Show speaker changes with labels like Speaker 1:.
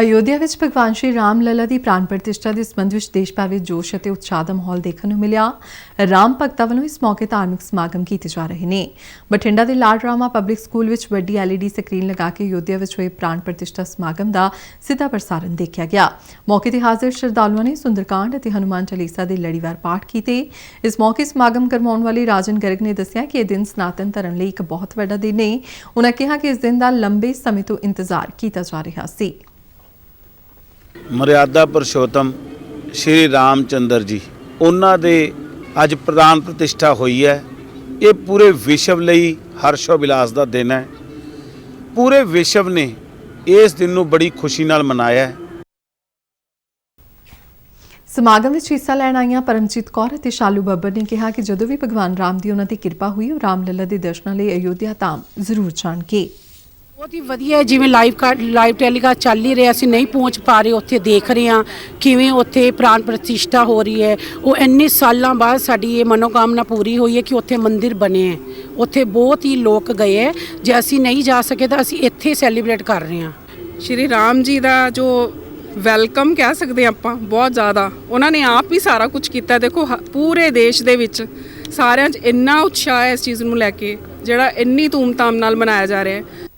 Speaker 1: ਅਯੋਧਿਆ ਵਿੱਚ ਭਗਵਾਨ ਸ਼੍ਰੀ ਰਾਮ ਲਲਾ ਦੀ ਪ੍ਰਾਣ ਪ੍ਰਤਿਸ਼ਠਾ ਦੇ ਸੰਬੰਧ ਵਿੱਚ ਦੇਸ਼ ਭਰ ਵਿੱਚ ਜੋਸ਼ ਅਤੇ ਉਤਸ਼ਾਹ ਦਾ ਮਾਹੌਲ ਦੇਖਣ ਨੂੰ ਮਿਲਿਆ। ਰਾਮ ਭਗਤਾਂ ਵੱਲੋਂ ਇਸ ਮੌਕੇ ਧਾਰਮਿਕ ਸਮਾਗਮ ਕੀਤੇ ਜਾ ਰਹੇ ਨੇ। ਬਠਿੰਡਾ ਦੇ ਲਾਲ ਰਾਮਾ ਪਬਲਿਕ ਸਕੂਲ ਵਿੱਚ ਵੱਡੀ ਐਲਈਡੀ ਸਕਰੀਨ ਲਗਾ ਕੇ ਅਯੋਧਿਆ ਵਿੱਚ ਹੋਏ ਪ੍ਰਾਣ ਪ੍ਰਤਿਸ਼ਠਾ ਸਮਾਗਮ ਦਾ ਸਿੱਧਾ ਪ੍ਰਸਾਰਣ ਦੇਖਿਆ ਗਿਆ। ਮੌਕੇ ਤੇ ਹਾਜ਼ਰ ਸ਼ਰਧਾਲੂਆਂ ਨੇ ਸੁੰਦਰਕਾਂਡ ਅਤੇ ਹਨੂਮਾਨ ਚਾਲੀਸਾ ਦੇ ਲੜੀਵਾਰ ਪਾਠ ਕੀਤੇ। ਇਸ ਮੌਕੇ ਸਮਾਗਮ ਕਰਵਾਉਣ ਵਾਲੇ ਰਾਜਨ ਗਰਗ ਨੇ ਦੱਸਿਆ ਕਿ ਇਹ ਦਿਨ ਸਨਾਤਨ ਧਰਮ ਲਈ ਇੱਕ ਬਹੁਤ ਵੱਡਾ ਦਿਨ ਹੈ ਉਨ੍ਹਾਂ ਕਿਹਾ ਕਿ ਇਸ ਦਿਨ ਦਾ ਲੰਬੇ ਸਮੇਂ ਤੋਂ ਇੰਤਜ਼ਾਰ ਕੀਤਾ ਜਾ ਰਿਹਾ ਸੀ।
Speaker 2: ਮਰਿਆਦਾ ਪੁਰਸ਼ੋਤਮ ਸ਼੍ਰੀ ਰਾਮਚੰਦਰ ਜੀ। ਉਹਨਾਂ ਦੇ ਅੱਜ ਪ੍ਰਧਾਨ ਪ੍ਰਤਿਸ਼ਠਾ ਹੋਈ ਹੈ। ਇਹ ਪੂਰੇ ਵਿਸ਼ਵ ਲਈ ਹਰਸ਼ੋ ਵਿਲਾਸ ਦਾ ਦਿਨ ਹੈ। ਪੂਰੇ ਵਿਸ਼ਵ ਨੇ ਇਸ ਦਿਨ ਨੂੰ ਬੜੀ ਖੁਸ਼ੀ ਨਾਲ ਮਨਾਇਆ ਹੈ।
Speaker 1: ਸਮਾਗਮ ਵਿੱਚ ਹਿੱਸਾ ਲੈਣ ਆਈਆਂ ਪਰਮਜੀਤ ਕੌਰ ਅਤੇ ਸ਼ਾਲੂ ਬੱਬਰ ਨੇ ਕਿਹਾ ਕਿ ਜਦੋਂ ਵੀ ਭਗਵਾਨ ਰਾਮ ਦੀ ਉਹਨਾਂ ਦੀ ਕਿਰਪਾ ਹੋਈ, ਉਹ ਰਾਮ ਲੱਲਾ ਦੇ ਦਰਸ਼ਨਾਂ ਲਈ ਅਯੋਧਿਆ ਧਾਮ ਜ਼ਰੂਰ ਜਾਣਗੇ।
Speaker 3: ਬਹੁਤ ਹੀ ਵਧੀਆ ਹੈ, ਜਿਵੇਂ ਲਾਈਵ ਲਾਈਵ ਟੈਲੀਕਾਸਟ ਚੱਲ ਹੀ ਰਿਹਾ ਅਸੀਂ ਨਹੀਂ ਪਹੁੰਚ ਪਾ ਰਹੇ ਉੱਥੇ ਦੇਖ ਰਹੇ ਹਾਂ ਕਿਵੇਂ ਉੱਥੇ ਪ੍ਰਾਣ ਪ੍ਰਤਿਸ਼ਠਾ ਹੋ ਰਹੀ ਹੈ। ਉਹ ਇੰਨੇ ਸਾਲਾਂ ਬਾਅਦ ਸਾਡੀ ਇਹ ਮਨੋਕਾਮਨਾ ਪੂਰੀ ਹੋਈ ਹੈ ਕਿ ਉੱਥੇ ਮੰਦਿਰ ਬਣੇ ਹੈ। ਉੱਥੇ ਬਹੁਤ ਹੀ ਲੋਕ ਗਏ ਹੈ ਜੇ ਅਸੀਂ ਨਹੀਂ ਜਾ ਸਕੇ ਤਾਂ ਅਸੀਂ ਇੱਥੇ ਸੈਲੀਬ੍ਰੇਟ ਕਰ ਰਹੇ ਹਾਂ।
Speaker 4: ਸ਼੍ਰੀ ਰਾਮ ਜੀ ਦਾ ਜੋ ਵੈਲਕਮ ਕਹਿ ਸਕਦੇ ਹਾਂ ਆਪਾਂ ਬਹੁਤ ਜ਼ਿਆਦਾ। ਉਹਨਾਂ ਨੇ ਆਪ ਹੀ ਸਾਰਾ ਕੁਝ ਕੀਤਾ। ਦੇਖੋ ਹ- ਪੂਰੇ ਦੇਸ਼ ਦੇ ਵਿੱਚ ਸਾਰਿਆਂ 'ਚ ਇੰਨਾ ਉਤਸ਼ਾਹ ਹੈ ਇਸ ਚੀਜ਼ ਨੂੰ ਲੈ ਕੇ ਜਿਹੜਾ ਇੰਨੀ ਧੂਮਧਾਮ ਨਾਲ ਮਨਾਇਆ ਜਾ ਰਿਹਾ ਹੈ।